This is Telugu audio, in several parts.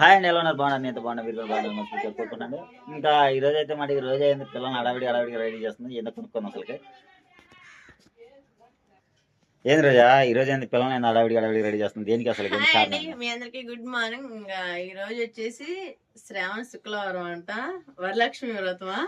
హాయ్ అండి ఎలా ఉన్నారు? బాగున్నారు? నేను బాగున్నా మీరు మంచిగా చెప్పుకుంటున్నాను ఇంకా ఈ రోజు అయితే ఈ రోజు అయింది పిల్లల్ని అడవిడి అడవిడిగా రెడీ చేస్తుంది ఎందుకు కొనుక్కొని అసలుకి. ఏంది రోజా? ఈ రోజు ఏంది పిల్లల్ని నేను అడవిడి అడవిడి రెడీ చేస్తుంది? దేనికి అసలు? మీ అందరికి గుడ్ మార్నింగ్. ఇంకా ఈ రోజు వచ్చేసి శ్రావణ శుక్రవారం అంట వరలక్ష్మి వ్రతమా?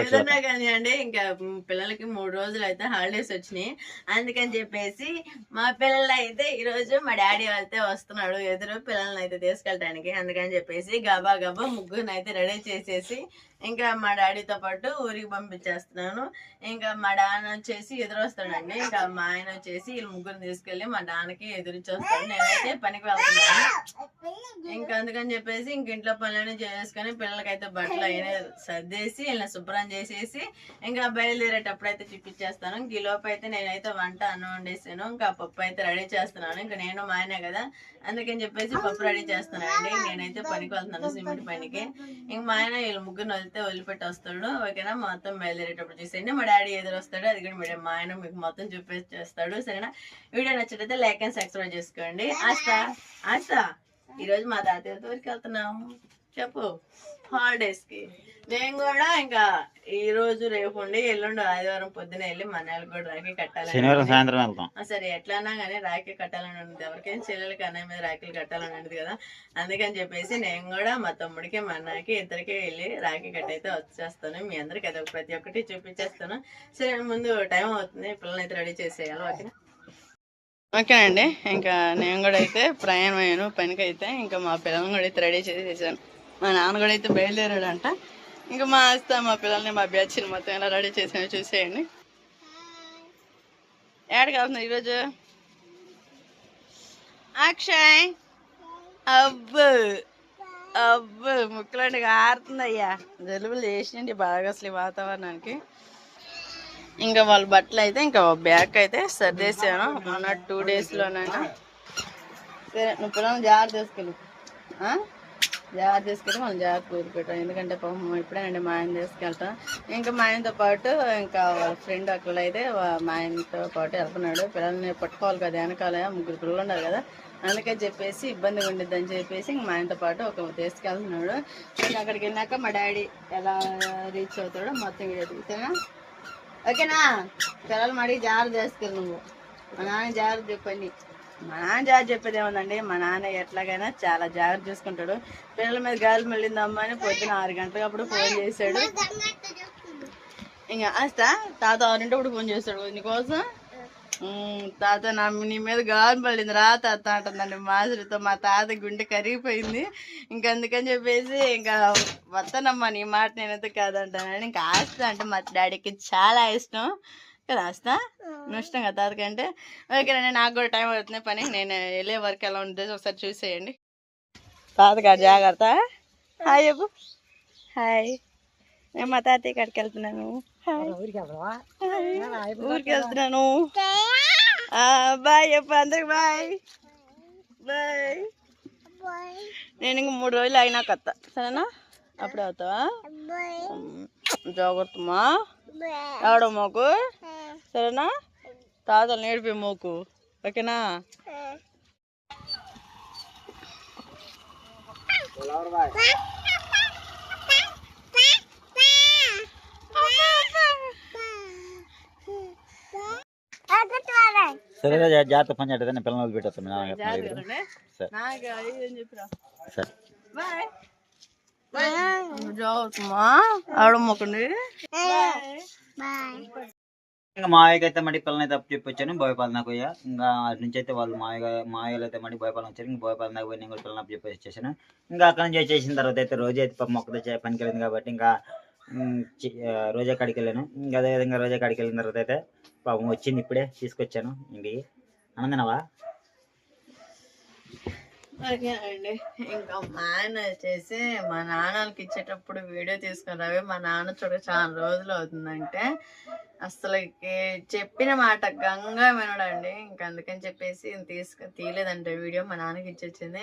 ఏదన్నా కానీ అండి ఇంకా పిల్లలకి మూడు రోజులు అయితే హాలిడేస్ వచ్చినాయి. అందుకని చెప్పేసి మా పిల్లలు అయితే ఈ రోజు మా డాడీ అయితే వస్తున్నాడు ఎదురు పిల్లల్ని అయితే తీసుకెళ్ళడానికి అందుకని చెప్పేసి గబా గబా ముగ్గురిని అయితే రెడీ చేసేసి ఇంకా మా డాడీతో పాటు ఊరికి పంపించేస్తున్నాను. ఇంకా మా డాన్ వచ్చేసి ఎదురొస్తాడండి ఇంకా మా ఆయన వచ్చేసి వీళ్ళు ముగ్గురిని తీసుకెళ్ళి మా డాన్కి ఎదురుచొస్తాడు నేనైతే పనికి వెళ్తున్నాను. ఇంకా అందుకని చెప్పేసి ఇంక ఇంట్లో పనులన్నీ చేసుకొని పిల్లలకైతే బట్టలు అయినా సర్దేసి ఇలా శుభ్రం చేసేసి ఇంకా బయలుదేరేటప్పుడు అయితే చూపించేస్తాను. ఇంక ఈ అయితే నేనైతే వంట అన్నం వండేసాను. ఇంకా పప్పు అయితే రెడీ చేస్తున్నాను. ఇంకా నేను మా ఆయనే కదా. అందుకని చెప్పేసి పప్పు రెడీ చేస్తున్నానండి. నేనైతే పనికి వెళ్తున్నాను సిమెంట్ పనికి. ఇంక మా ఆయన వీళ్ళు ముగ్గురు వెళ్తే వదిలిపెట్టి వస్తాడు. ఓకేనా? మొత్తం బయలుదేరేటప్పుడు చూసేయండి. మా డాడీ ఎదురు వస్తాడు. అది కూడా మా ఆయన మీకు మొత్తం చూపించేస్తాడు సరేనా? వీడియో నచ్చినట్లయితే లైక్ అండ్ సబ్స్క్రైబ్ చేసుకోండి. ఆస్తా ఆస్తా ఈరోజు మా తాతయ్యతో ఊరికి వెళ్తున్నాం. చెప్పు. హాలిడేస్కి. నేను కూడా ఇంకా ఈ రోజు రేపు ఉండి ఎల్లుండి ఆదివారం పొద్దున వెళ్ళి మన నెలకు కూడా రాఖీ కట్టాలని శనివారం ఉంది. సాయంత్రం వెళ్తాం. ఆ సరే ఎట్లన్నా కానీ రాఖీ కట్టాలని ఉంది ఎవరికైనా చెల్లెలకి అన్నయ్య మీద రాఖీలు కట్టాలని ఉంది కదా. అందుకని చెప్పేసి నేను కూడా మా తమ్ముడికి మా అన్నకి ఇద్దరికి వెళ్ళి రాఖీ కట్టయితే వచ్చేస్తాను. మీ అందరికి అది ప్రతి ఒక్కటి చూపించేస్తాను. సరే ముందు టైం అవుతుంది. పిల్లల్ని అయితే రెడీ చేసేయాలి ఓకేనా? ఓకేనండి ఇంకా నేను కూడా అయితే ప్రయాణం అయ్యాను పనికి అయితే ఇంకా మా పిల్లల్ని కూడా అయితే రెడీ చేసేసాను. మా నాన్న కూడా అయితే బయలుదేరాడంట. ఇంకా మా ఆస్త మా పిల్లల్ని మా బ్యాచ్ని మొత్తం ఎలా రెడీ చేసాను చూసేయండి. ఏడకి కావాల్సింది ఈరోజు. అక్షయ్. అబ్బు. అబ్బు. ముక్కులండి ఆరుతుందయ్యా జలుబులు చేసినండి బాగా అసలు వాతావరణానికి. ఇంకా వాళ్ళ బట్టలు అయితే ఇంకా బ్యాగ్ అయితే సర్దేశాను. మొన్న టూ డేస్లోనైనా సరే నువ్వు పిల్లల్ని జాగ్రత్త తీసుకెళ్ళి జాగ్రత్త తీసుకెళ్ళి మనం జాగ్రత్త కూరిపెట్టాం ఎందుకంటే పాపం ఇప్పుడేనండి మా ఆయన తీసుకెళ్తాం. ఇంకా మా ఆయనతో పాటు ఇంకా వాళ్ళ ఫ్రెండ్ అక్కడ అయితే మా ఆయనతో పాటు వెళ్తున్నాడు. పిల్లల్ని పట్టుకోవాలి కదా వెనకాల ముగ్గురు పిల్లలు ఉన్నారు కదా. అందుకని చెప్పేసి ఇబ్బందిగా ఉండిద్ది అని చెప్పేసి ఇంక మా ఆయనతో పాటు ఒక తీసుకెళ్తున్నాడు. ఇంకా అక్కడికి వెళ్ళాక మా డాడీ ఎలా రీచ్ అవుతాడో మొత్తం వీడియో ఓకేనా? పిల్లలు మడి జాగ్రత్త చేసుకెళ్ళి నువ్వు. మా నాన్న జాగ్రత్త చెప్పండి. మా నాన్న జాగ్రత్త చెప్పేది ఏముందండి? మా నాన్న ఎట్లాగైనా చాలా జాగ్రత్త చూసుకుంటాడు. పిల్లల మీద గాలి మళ్ళిందమ్మా అని పొద్దున ఆరు గంటలకు అప్పుడు ఫోన్ చేశాడు. ఇంకా అస్తా తాత ఆరింటప్పుడు ఫోన్ చేస్తాడు. నీకోసం తాత నా నీ మీద గాలి పడింది. రా తాత అంటుందండి మాదిరితో మా తాత గుండె కరిగిపోయింది. ఇంకా అందుకని చెప్పేసి ఇంకా వస్తానమ్మా నీ మాట నేనైతే కాదంటానని ఇంకా ఆస్త అంటే మా డాడీకి చాలా ఇష్టం. కదా ఆస్త? నువ్వు ఇష్టం కదా తాతకంటే ఓకేనండి నాకు కూడా టైం అవుతుంది. పని నేను వెళ్ళే వరకు ఎలా ఉంటుంది ఒకసారి చూసేయండి. తాతగారు జాగ్రత్త. హాయ్ చెప్పు. హాయ్. నేను మా తాతయ్య కాడికి వెళ్తున్నాను. ఊరికి వెళ్తున్నాను బాయ్ చెప్పు అందరికి బాయ్ బాయ్ నేను ఇంక మూడు రోజులు అయినా కత్త సరేనా? అప్పుడే అవుతావా? జాగ్రత్తమా రావడం మాకు. సరేనా? తాతలు నేర్పి మోకు. ఓకేనా సరే రోజా జాగ్రత్త పని చేస్తుంది నేను పిల్లల్ని వదిలిపెట్టేస్తాను మీ నాన్న దగ్గర. జాగ్రత్త సరే నాకు అది అని చెప్పిరా. సరే. బాయ్. జాగ్రత్త మా ఆవిడ మొక్కండి ఇంకా మావయ్యకి అయితే మడి పిల్లల్ని అయితే అప్పు చెప్పొచ్చాను బోయపాలెం దాకా పోయా ఇంకా అటు నుంచి అయితే వాళ్ళు మాయగా మాయలు అయితే మడి బోయపాలెం వచ్చారు ఇంకా బోయపాలెం దాకా పోయి నేను కూడా పిల్లల్ని అప్పు చెప్పేసి వచ్చేసాను. ఇంకా అక్కడ నుంచి వచ్చేసిన తర్వాత అయితే రోజు అయితే పాపం మొక్క తెచ్చే పనికి వెళ్ళింది కాబట్టి ఇంకా రోజా కాడికి వెళ్ళాను ఇంకా అదేవిధంగా రోజా కాడికి వెళ్ళిన తర్వాత అయితే పాపం వచ్చింది ఇప్పుడే తీసుకొచ్చాను. ఇంటికి ఆనందనవా అండి. ఇంకా మా ఆయన వచ్చేసి మా నాన్నలకి ఇచ్చేటప్పుడు వీడియో తీసుకుని రవి. మా నాన్న చూడ చాలా రోజులు అవుతుందంటే అసలు చెప్పిన మాట గంగా వినడండి ఇంకా అందుకని చెప్పేసి తీసుకు తీయలేదంట వీడియో మా నాన్నకి ఇచ్చొచ్చింది.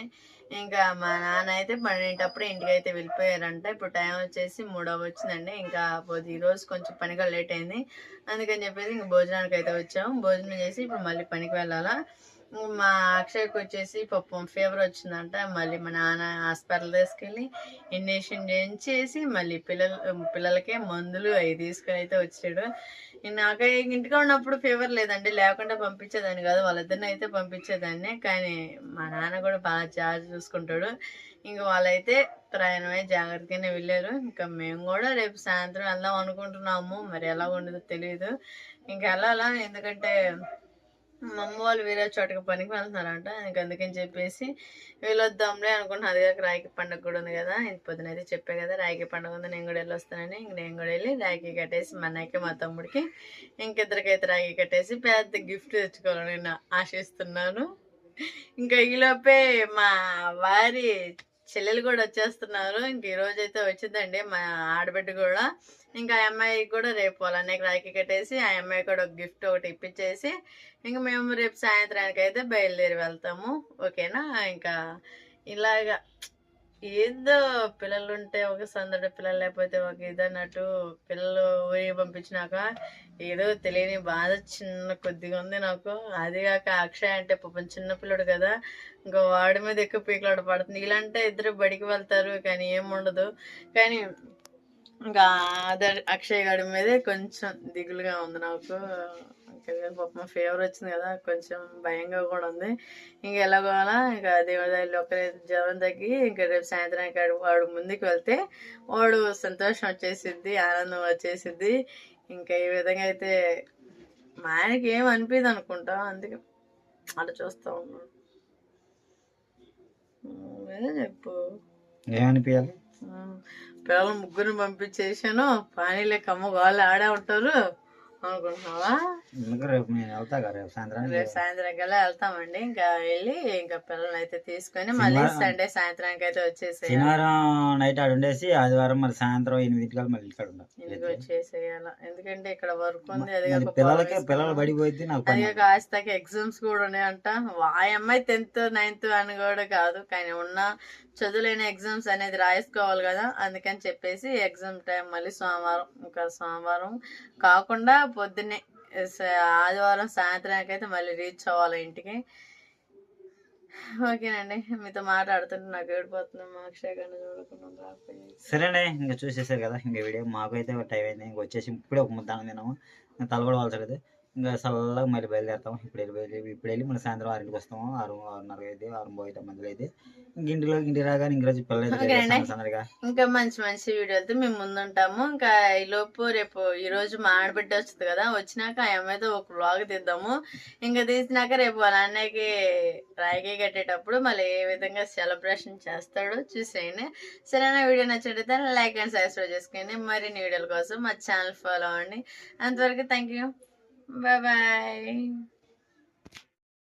ఇంకా మా నాన్న అయితే పన్నెంటప్పుడు ఇంటికి అయితే వెళ్ళిపోయారంట. ఇప్పుడు టైం వచ్చేసి మూడవ వచ్చిందండి ఇంకా పోతే ఈ రోజు కొంచెం పనిగా లేట్ అయింది. అందుకని చెప్పేసి ఇంక భోజనానికి అయితే వచ్చాము. భోజనం చేసి ఇప్పుడు మళ్ళీ పనికి వెళ్ళాలా. మా అక్షయ్కి వచ్చేసి పాపం ఫీవర్ వచ్చిందంట. మళ్ళీ మా నాన్న హాస్పిటల్ తీసుకెళ్ళి ఇంజక్షన్ చేయించేసి మళ్ళీ పిల్లలు పిల్లలకే మందులు అవి తీసుకొని అయితే వచ్చాడు. నాకు నాకే ఉన్నప్పుడు ఫీవర్ లేదండి. లేకుండా పంపించేదాన్ని కాదు. వాళ్ళిద్దరిని అయితే పంపించేదాన్ని. కానీ మా నాన్న కూడా బాగా చాలా చూసుకుంటాడు. ఇంక వాళ్ళైతే ప్రయాణమై జాగ్రత్తగానే వెళ్ళారు. ఇంకా మేము కూడా రేపు సాయంత్రం వెళ్దాం అనుకుంటున్నాము. మరి ఎలా ఉండదో తెలియదు ఇంకా వెళ్ళాలా? ఎందుకంటే మా అమ్మ వాళ్ళు వేరే చోటకి పనికి వెళ్తున్నారంట. ఇంకా అందుకని చెప్పేసి వెళ్ళొద్దాంలే అనుకుంటున్నా. అది కాక రాఖీ పండుగ కూడా ఉంది కదా. ఇంత పొద్దున అయితే చెప్పే కదా రాఖీ పండుగ ఉంది. నేను కూడా వెళ్ళొస్తానని. ఇంక నేను కూడా వెళ్ళి రాఖీ కట్టేసి మా అన్నయ్యకి మా తమ్ముడికి ఇంకిద్దరికైతే రాఖీ కట్టేసి పెద్ద గిఫ్ట్ తెచ్చుకోవాలని నేను ఆశిస్తున్నాను. ఇంకా ఈలోపే మా వారి చెల్లెలు కూడా వచ్చేస్తున్నారు. ఇంక ఈరోజైతే అయితే వచ్చిందండి మా ఆడబిడ్డ కూడా. ఇంకా ఆ అమ్మాయికి కూడా రేపు వాళ్ళ అన్నయ్యకి రాఖీ కట్టేసి ఆ అమ్మాయి కూడా ఒక గిఫ్ట్ ఒకటి ఇప్పించేసి ఇంకా మేము రేపు సాయంత్రానికి అయితే బయలుదేరి వెళ్తాము. ఓకేనా? ఇంకా ఇలాగా ఏదో పిల్లలు ఉంటే ఒక సందడి పిల్లలు లేకపోతే ఒక ఇది అన్నట్టు పిల్లలు ఊరికి పంపించినాక ఏదో తెలియని బాధ చిన్న కొద్దిగా ఉంది నాకు. అది కాక అక్షయ్ అంటే పాపం చిన్న పిల్లడు కదా. ఇంకా వాడి మీద ఎక్కువ పీకలాడు పడుతుంది. ఇలాంటే ఇద్దరు బడికి వెళ్తారు కానీ ఏముండదు కానీ ఇంకా అదర్ అక్షయ్ గారి మీదే కొంచెం దిగులుగా ఉంది నాకు. ఇంకా పాపం ఫీవర్ వచ్చింది కదా కొంచెం భయంగా కూడా ఉంది. ఇంకా ఎలాగోలా ఇంకా దేవుడి దగ్గర ఒకరి జ్వరం తగ్గి ఇంకా రేపు సాయంత్రానికి వాడు వాడు ముందుకు వెళ్తే వాడు సంతోషం వచ్చేసిద్ది ఆనందం వచ్చేసిద్ది. ఇంకా ఈ విధంగా అయితే మా ఆయనకి ఏం అనిపిదు అనుకుంటా అందుకే అలా చూస్తా ఉన్నాడు. చెప్పు? ఏమనిపించాలి పిల్లలు ముగ్గురిని పంపించేసాను. పానీలే కమ్మ వాళ్ళు ఆడే ఉంటారు. అనుకుంటున్నావా? రేపు నేను వెళ్తా కదా రేపు సాయంత్రం రేపు సాయంత్రం కల్లా వెళ్తామండి. ఇంకా వెళ్ళి ఇంకా పిల్లల్ని అయితే తీసుకొని మళ్ళీ సండే సాయంత్రానికి అయితే వచ్చేసేయాలి. శనివారం నైట్ ఆడ ఉండేసి ఆదివారం మరి సాయంత్రం ఎనిమిదింటికల్ మళ్ళీ ఇక్కడ ఇంటికి వచ్చేసేయాలి. ఎందుకంటే ఇక్కడ వర్క్ ఉంది అది పిల్లలకి పొలం పిల్లలు. పడిపోయింది నాకు అది కాక ఆస్తాకి ఎగ్జామ్స్ కూడా ఉన్నాయంట. ఆ అమ్మాయి టెన్త్ నైన్త్ అని కూడా కాదు. కానీ ఉన్న చదువులేని ఎగ్జామ్స్ అనేది రాసుకోవాలి కదా అందుకని చెప్పేసి ఎగ్జామ్ టైం మళ్ళీ సోమవారం ఇంకా సోమవారం కాకుండా పొద్దున్నే ఆదివారం సాయంత్రానికి అయితే మళ్ళీ రీచ్ అవ్వాలి ఇంటికి. ఓకేనండి మీతో మాట్లాడుతుంటే నాకు ఏడిపోతుంది మా గారిని చూడకుండా రాకపోయి సరేనే ఇంకా చూసేసారు కదా ఇంకా వీడియో మాకు అయితే టైం అయింది ఇంకా వచ్చేసి ఇప్పుడే ఒక ముద్ద తిన్నాము. తల కూడా ఇంకా చల్లగా మళ్ళీ బయలుదేరుతాం. ఇప్పుడు వెళ్ళి ఇప్పుడు వెళ్ళి మన సాయంత్రం ఆరింటికి వస్తాము ఆరు ఆరున్నర అయితే ఆరు పోయితే మందులు అయితే. ఇంక ఇంటిలో ఇంటికి రాగానే ఇంక రోజు పిల్లలు ఇంకా. మంచి మంచి వీడియోలతో మేము ముందుంటాము. ఇంకా ఈ లోపు రేపు ఈ రోజు మా ఆడబిడ్డ వస్తుంది కదా వచ్చినాక ఆ అమ్మాయితో ఒక వ్లాగ్ తీద్దాము. ఇంకా తీసినాక రేపు వాళ్ళ అన్నయ్యకి రాయికి కట్టేటప్పుడు మళ్ళీ ఏ విధంగా సెలబ్రేషన్ చేస్తాడో చూసేయండి. సరైన వీడియో నచ్చినట్లయితే లైక్ అండ్ సబ్స్క్రైబ్ చేసుకోండి మరిన్ని వీడియోల కోసం మా ఛానల్ ఫాలో అవ్వండి. అంతవరకు థ్యాంక్ యూ బాయ్ బాయ్